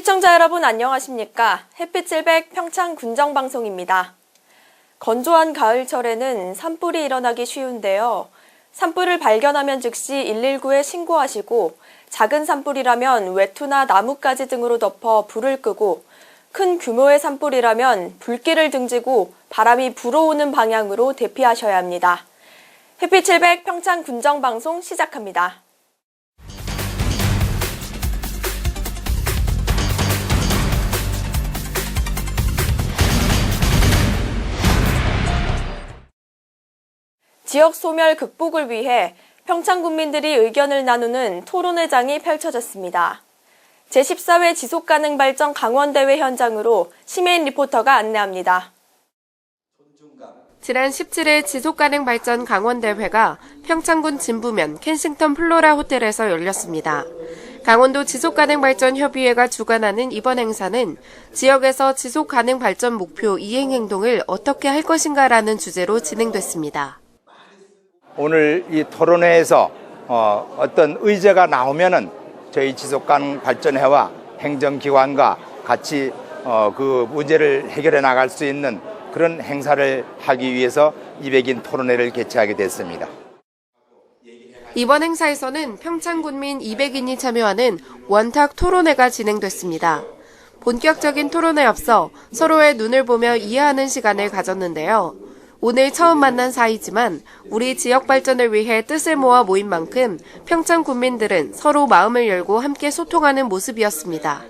시청자 여러분 안녕하십니까? 햇빛 700 평창 군정방송입니다. 건조한 가을철에는 산불이 일어나기 쉬운데요. 산불을 발견하면 즉시 119에 신고하시고 작은 산불이라면 외투나 나뭇가지 등으로 덮어 불을 끄고 큰 규모의 산불이라면 불길을 등지고 바람이 불어오는 방향으로 대피하셔야 합니다. 햇빛 700 평창 군정방송 시작합니다. 지역 소멸 극복을 위해 평창 군민들이 의견을 나누는 토론회장이 펼쳐졌습니다. 제14회 지속가능 발전 강원대회 현장으로 시메인 리포터가 안내합니다. 지난 17일 지속가능 발전 강원대회가 평창군 진부면 켄싱턴 플로라 호텔에서 열렸습니다. 강원도 지속가능 발전 협의회가 주관하는 이번 행사는 지역에서 지속가능 발전 목표 이행 행동을 어떻게 할 것인가라는 주제로 진행됐습니다. 오늘 이 토론회에서 어, 어떤 의제가 나오면은 저희 지속가능 발전회와 행정기관과 같이 어, 그 문제를 해결해 나갈 수 있는 그런 행사를 하기 위해서 200인 토론회를 개최하게 됐습니다. 이번 행사에서는 평창군민 200인이 참여하는 원탁 토론회가 진행됐습니다. 본격적인 토론에 앞서 서로의 눈을 보며 이해하는 시간을 가졌는데요. 오늘 처음 만난 사이지만 우리 지역 발전을 위해 뜻을 모아 모인 만큼 평창 군민들은 서로 마음을 열고 함께 소통하는 모습이었습니다.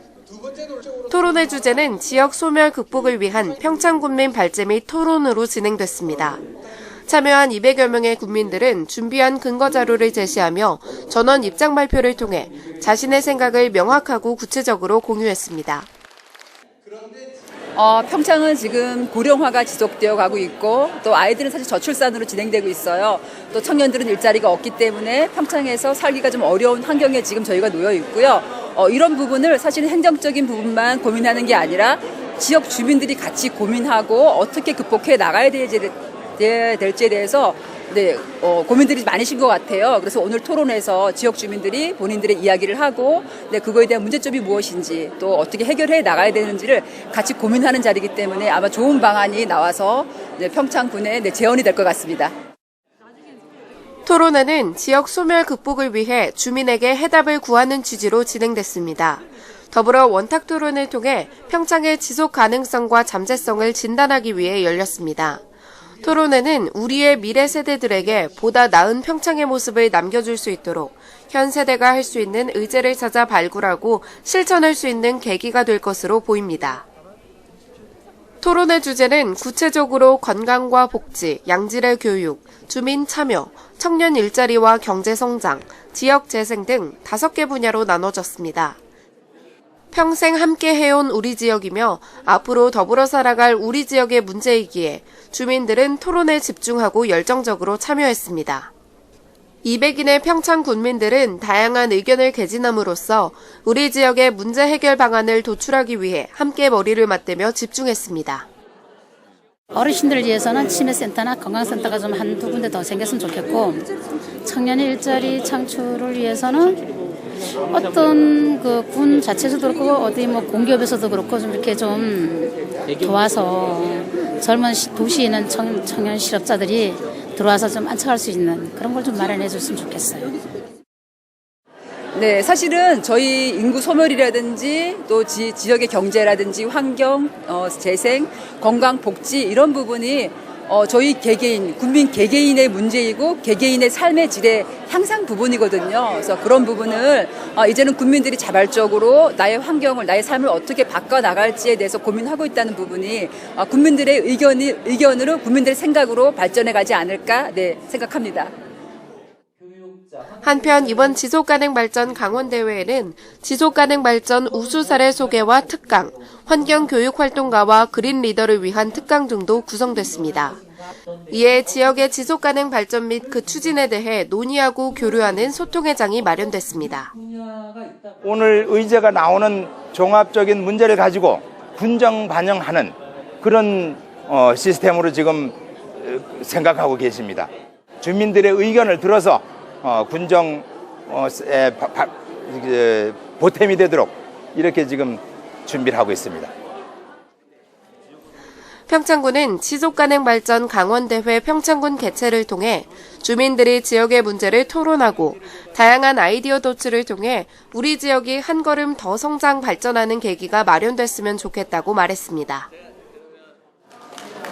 토론의 주제는 지역 소멸 극복을 위한 평창 군민 발제 및 토론으로 진행됐습니다. 참여한 200여 명의 국민들은 준비한 근거 자료를 제시하며 전원 입장 발표를 통해 자신의 생각을 명확하고 구체적으로 공유했습니다. 어, 평창은 지금 고령화가 지속되어 가고 있고 또 아이들은 사실 저출산으로 진행되고 있어요. 또 청년들은 일자리가 없기 때문에 평창에서 살기가 좀 어려운 환경에 지금 저희가 놓여 있고요. 어, 이런 부분을 사실 행정적인 부분만 고민하는 게 아니라 지역 주민들이 같이 고민하고 어떻게 극복해 나가야 될지, 될지에 대해서 네, 어, 고민들이 많으신 것 같아요. 그래서 오늘 토론에서 지역 주민들이 본인들의 이야기를 하고, 네, 그거에 대한 문제점이 무엇인지, 또 어떻게 해결해 나가야 되는지를 같이 고민하는 자리이기 때문에 아마 좋은 방안이 나와서 네, 평창군의 네, 재원이 될 것 같습니다. 토론회는 지역 소멸 극복을 위해 주민에게 해답을 구하는 취지로 진행됐습니다. 더불어 원탁 토론을 통해 평창의 지속 가능성과 잠재성을 진단하기 위해 열렸습니다. 토론회는 우리의 미래 세대들에게 보다 나은 평창의 모습을 남겨줄 수 있도록 현 세대가 할 수 있는 의제를 찾아 발굴하고 실천할 수 있는 계기가 될 것으로 보입니다. 토론의 주제는 구체적으로 건강과 복지, 양질의 교육, 주민 참여, 청년 일자리와 경제 성장, 지역 재생 등 다섯 개 분야로 나눠졌습니다. 평생 함께 해온 우리 지역이며 앞으로 더불어 살아갈 우리 지역의 문제이기에 주민들은 토론에 집중하고 열정적으로 참여했습니다. 200인의 평창 군민들은 다양한 의견을 개진함으로써 우리 지역의 문제 해결 방안을 도출하기 위해 함께 머리를 맞대며 집중했습니다. 어르신들을 위해서는 치매센터나 건강센터가 좀 한 두 군데 더 생겼으면 좋겠고 청년 일자리 창출을 위해서는 어떤 그 군 자체에서도 그렇고 어디 뭐 공기업에서도 그렇고 좀 이렇게 좀 도와서 젊은 시- 도시에 있는 청, 청년 실업자들이 들어와서 좀 안착할 수 있는 그런 걸 좀 마련해 줬으면 좋겠어요. 네, 사실은 저희 인구 소멸이라든지 또 지, 지역의 경제라든지 환경, 어, 재생, 건강, 복지 이런 부분이 어, 저희 개개인, 국민 개개인의 문제이고 개개인의 삶의 질의 향상 부분이거든요. 그래서 그런 부분을 어, 이제는 국민들이 자발적으로 나의 환경을, 나의 삶을 어떻게 바꿔 나갈지에 대해서 고민하고 있다는 부분이 어, 국민들의 의견이, 의견으로 국민들의 생각으로 발전해 가지 않을까 네, 생각합니다. 한편 이번 지속가능 발전 강원대회에는 지속가능 발전 우수 사례 소개와 특강, 환경교육 활동가와 그린 리더를 위한 특강 등도 구성됐습니다. 이에 지역의 지속가능 발전 및 그 추진에 대해 논의하고 교류하는 소통회장이 마련됐습니다. 오늘 의제가 나오는 종합적인 문제를 가지고 군정 반영하는 그런 어, 시스템으로 지금 어, 생각하고 계십니다. 주민들의 의견을 들어서 어, 군정 어, 에, 보탬이 되도록 이렇게 지금 준비를 하고 있습니다. 평창군은 지속가능 발전 강원대회 평창군 개최를 통해 주민들이 지역의 문제를 토론하고 다양한 아이디어 도출을 통해 우리 지역이 한 걸음 더 성장 발전하는 계기가 마련됐으면 좋겠다고 말했습니다.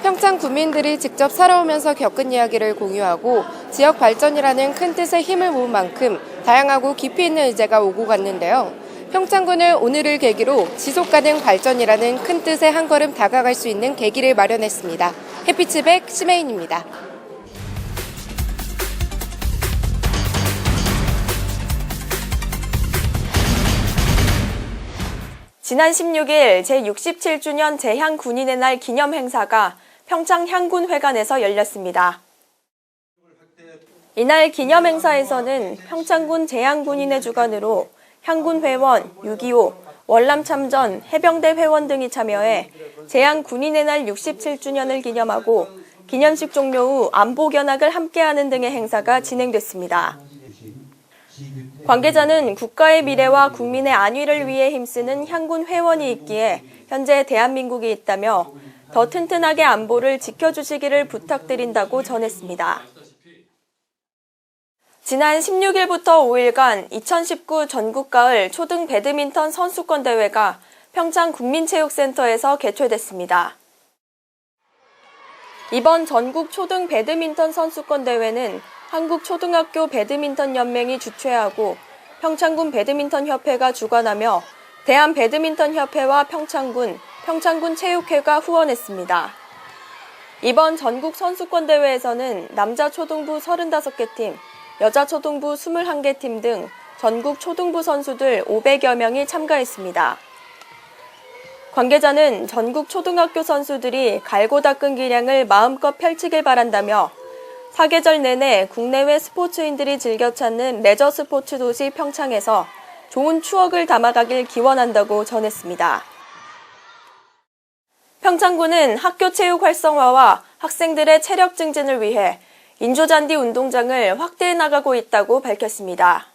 평창 구민들이 직접 살아오면서 겪은 이야기를 공유하고 지역 발전이라는 큰 뜻에 힘을 모은 만큼 다양하고 깊이 있는 의제가 오고 갔는데요. 평창군은 오늘을 계기로 지속 가능 발전이라는 큰 뜻에 한 걸음 다가갈 수 있는 계기를 마련했습니다. 해피치백 심혜인입니다. 지난 16일 제67주년 제향 군인의 날 기념 행사가 평창 향군회관에서 열렸습니다. 이날 기념 행사에서는 평창군 제향군인의 주관으로 향군 회원, 6.25, 월남 참전, 해병대 회원 등이 참여해 제향 군인의 날 67주년을 기념하고 기념식 종료 후 안보 견학을 함께하는 등의 행사가 진행됐습니다. 관계자는 국가의 미래와 국민의 안위를 위해 힘쓰는 향군 회원이 있기에 현재 대한민국이 있다며 더 튼튼하게 안보를 지켜주시기를 부탁드린다고 전했습니다. 지난 16일부터 5일간 2019 전국가을 초등 배드민턴 선수권 대회가 평창 국민체육센터에서 개최됐습니다. 이번 전국 초등 배드민턴 선수권 대회는 한국초등학교 배드민턴 연맹이 주최하고 평창군 배드민턴 협회가 주관하며 대한 배드민턴 협회와 평창군, 평창군 체육회가 후원했습니다. 이번 전국 선수권 대회에서는 남자 초등부 35개 팀, 여자 초등부 21개 팀 등 전국 초등부 선수들 500여 명이 참가했습니다. 관계자는 전국 초등학교 선수들이 갈고 닦은 기량을 마음껏 펼치길 바란다며 사계절 내내 국내외 스포츠인들이 즐겨 찾는 레저 스포츠 도시 평창에서 좋은 추억을 담아가길 기원한다고 전했습니다. 평창군은 학교 체육 활성화와 학생들의 체력 증진을 위해 인조잔디 운동장을 확대해 나가고 있다고 밝혔습니다.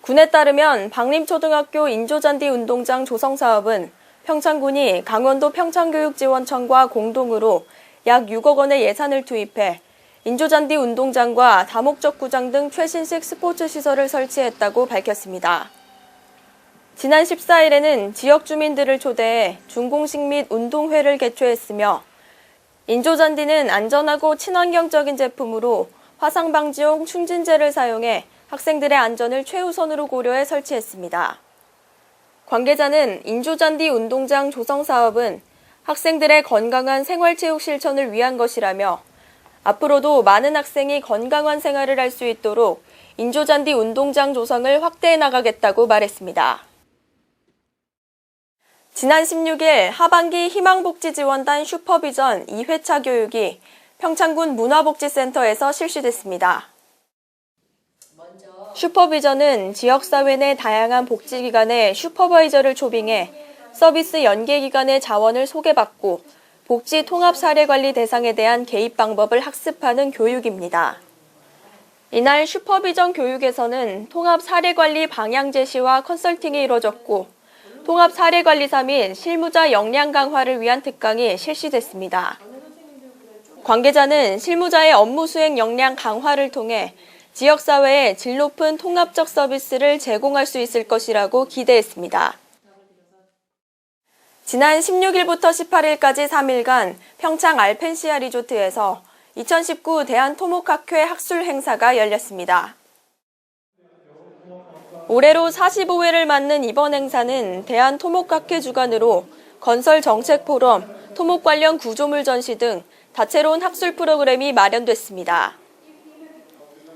군에 따르면 박림초등학교 인조잔디 운동장 조성 사업은 평창군이 강원도 평창교육지원청과 공동으로 약 6억 원의 예산을 투입해 인조잔디 운동장과 다목적 구장 등 최신식 스포츠 시설을 설치했다고 밝혔습니다. 지난 14일에는 지역 주민들을 초대해 준공식 및 운동회를 개최했으며 인조잔디는 안전하고 친환경적인 제품으로 화상 방지용 충진제를 사용해 학생들의 안전을 최우선으로 고려해 설치했습니다. 관계자는 인조잔디 운동장 조성 사업은 학생들의 건강한 생활체육 실천을 위한 것이라며 앞으로도 많은 학생이 건강한 생활을 할 수 있도록 인조잔디 운동장 조성을 확대해 나가겠다고 말했습니다. 지난 16일 하반기 희망복지지원단 슈퍼비전 2회차 교육이 평창군 문화복지센터에서 실시됐습니다. 슈퍼비전은 지역사회 내 다양한 복지기관의 슈퍼바이저를 초빙해 서비스 연계기관의 자원을 소개받고 복지 통합 사례 관리 대상에 대한 개입 방법을 학습하는 교육입니다. 이날 슈퍼비전 교육에서는 통합 사례 관리 방향 제시와 컨설팅이 이뤄졌고 통합 사례 관리사 및 실무자 역량 강화를 위한 특강이 실시됐습니다. 관계자는 실무자의 업무 수행 역량 강화를 통해 지역사회에 질 높은 통합적 서비스를 제공할 수 있을 것이라고 기대했습니다. 지난 16일부터 18일까지 3일간 평창 알펜시아 리조트에서 2019 대한토목학회 학술 행사가 열렸습니다. 올해로 45회를 맞는 이번 행사는 대한토목학회 주관으로 건설 정책 포럼, 토목 관련 구조물 전시 등 다채로운 학술 프로그램이 마련됐습니다.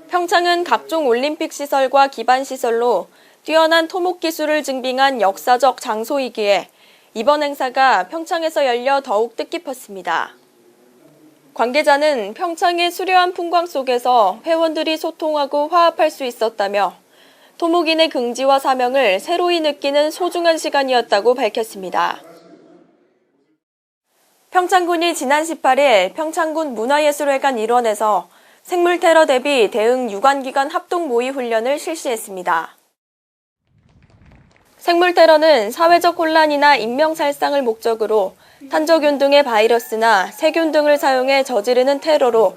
평창은 각종 올림픽 시설과 기반 시설로 뛰어난 토목 기술을 증빙한 역사적 장소이기에 이번 행사가 평창에서 열려 더욱 뜻깊었습니다. 관계자는 평창의 수려한 풍광 속에서 회원들이 소통하고 화합할 수 있었다며 토목인의 긍지와 사명을 새로이 느끼는 소중한 시간이었다고 밝혔습니다. 평창군이 지난 18일 평창군 문화예술회관 일원에서 생물 테러 대비 대응 유관기관 합동 모의 훈련을 실시했습니다. 생물 테러는 사회적 혼란이나 인명 살상을 목적으로 탄저균 등의 바이러스나 세균 등을 사용해 저지르는 테러로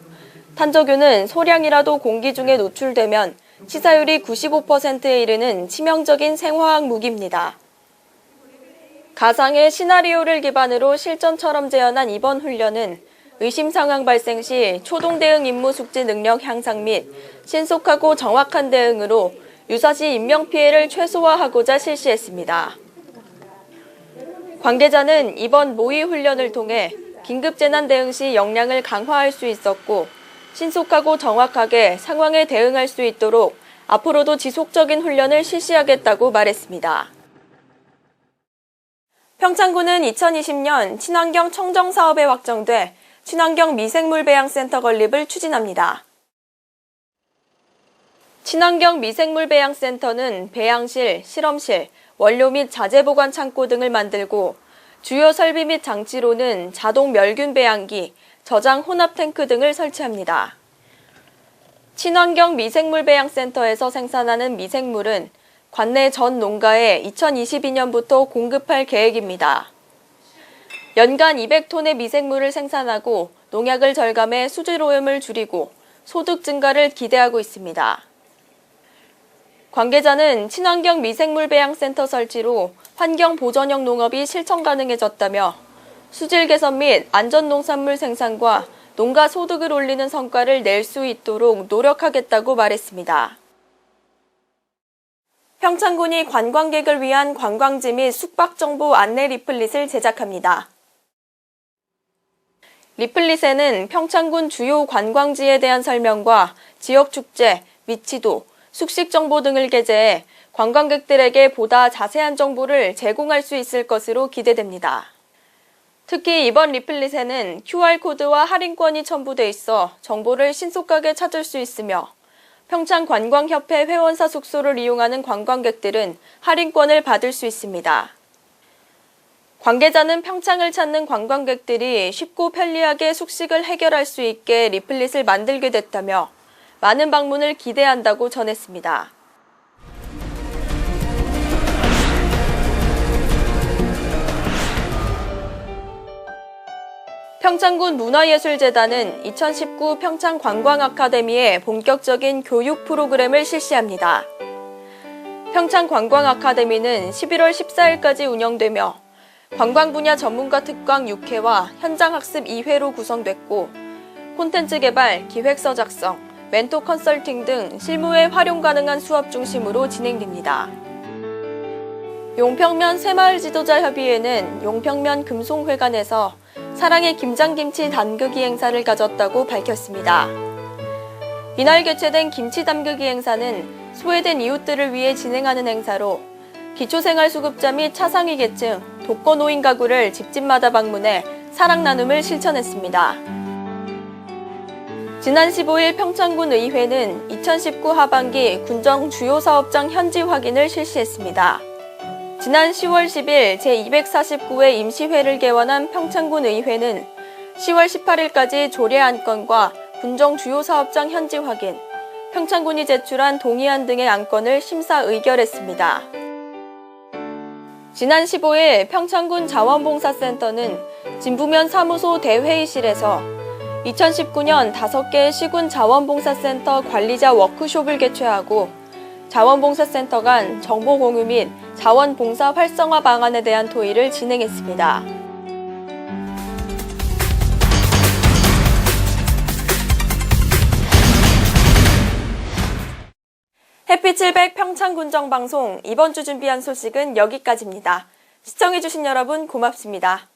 탄저균은 소량이라도 공기 중에 노출되면 치사율이 95%에 이르는 치명적인 생화학 무기입니다. 가상의 시나리오를 기반으로 실전처럼 재현한 이번 훈련은 의심 상황 발생 시 초동 대응 임무 숙지 능력 향상 및 신속하고 정확한 대응으로 유사시 인명 피해를 최소화하고자 실시했습니다. 관계자는 이번 모의 훈련을 통해 긴급 재난 대응 시 역량을 강화할 수 있었고 신속하고 정확하게 상황에 대응할 수 있도록 앞으로도 지속적인 훈련을 실시하겠다고 말했습니다. 평창군은 2020년 친환경 청정 사업에 확정돼 친환경 미생물 배양 센터 건립을 추진합니다. 친환경 미생물 배양 센터는 배양실, 실험실, 원료 및 자재 보관 창고 등을 만들고 주요 설비 및 장치로는 자동 멸균 배양기, 저장 혼합 탱크 등을 설치합니다. 친환경 미생물 배양센터에서 생산하는 미생물은 관내 전 농가에 2022년부터 공급할 계획입니다. 연간 200톤의 미생물을 생산하고 농약을 절감해 수질 오염을 줄이고 소득 증가를 기대하고 있습니다. 관계자는 친환경 미생물 배양센터 설치로 환경 보전형 농업이 실천 가능해졌다며 수질 개선 및 안전 농산물 생산과 농가 소득을 올리는 성과를 낼 수 있도록 노력하겠다고 말했습니다. 평창군이 관광객을 위한 관광지 및 숙박 정보 안내 리플릿을 제작합니다. 리플릿에는 평창군 주요 관광지에 대한 설명과 지역 축제, 위치도, 숙식 정보 등을 게재해 관광객들에게 보다 자세한 정보를 제공할 수 있을 것으로 기대됩니다. 특히 이번 리플릿에는 QR코드와 할인권이 첨부돼 있어 정보를 신속하게 찾을 수 있으며 평창 관광협회 회원사 숙소를 이용하는 관광객들은 할인권을 받을 수 있습니다. 관계자는 평창을 찾는 관광객들이 쉽고 편리하게 숙식을 해결할 수 있게 리플릿을 만들게 됐다며 많은 방문을 기대한다고 전했습니다. 평창군 문화예술재단은 2019 평창 관광아카데미에 본격적인 교육 프로그램을 실시합니다. 평창 관광아카데미는 11월 14일까지 운영되며 관광 분야 전문가 특강 6회와 현장 학습 2회로 구성됐고 콘텐츠 개발, 기획서 작성, 멘토 컨설팅 등 실무에 활용 가능한 수업 중심으로 진행됩니다. 용평면 새마을 지도자 협의회는 용평면 금송회관에서 사랑의 김장김치 담그기 행사를 가졌다고 밝혔습니다. 이날 개최된 김치 담그기 행사는 소외된 이웃들을 위해 진행하는 행사로 기초생활수급자 및 차상위 계층, 독거노인 가구를 집집마다 방문해 사랑 나눔을 실천했습니다. 지난 15일 평창군 의회는 2019 하반기 군정 주요 사업장 현지 확인을 실시했습니다. 지난 10월 10일 제249회 임시회를 개원한 평창군 의회는 10월 18일까지 조례 안건과 군정 주요 사업장 현지 확인, 평창군이 제출한 동의안 등의 안건을 심사 의결했습니다. 지난 15일 평창군 자원봉사센터는 진부면 사무소 대회의실에서 2019년 5개 시군 자원봉사센터 관리자 워크숍을 개최하고 자원봉사센터 간 정보 공유 및 자원봉사 활성화 방안에 대한 토의를 진행했습니다. 햇빛 700 평창군정방송 이번 주 준비한 소식은 여기까지입니다. 시청해주신 여러분 고맙습니다.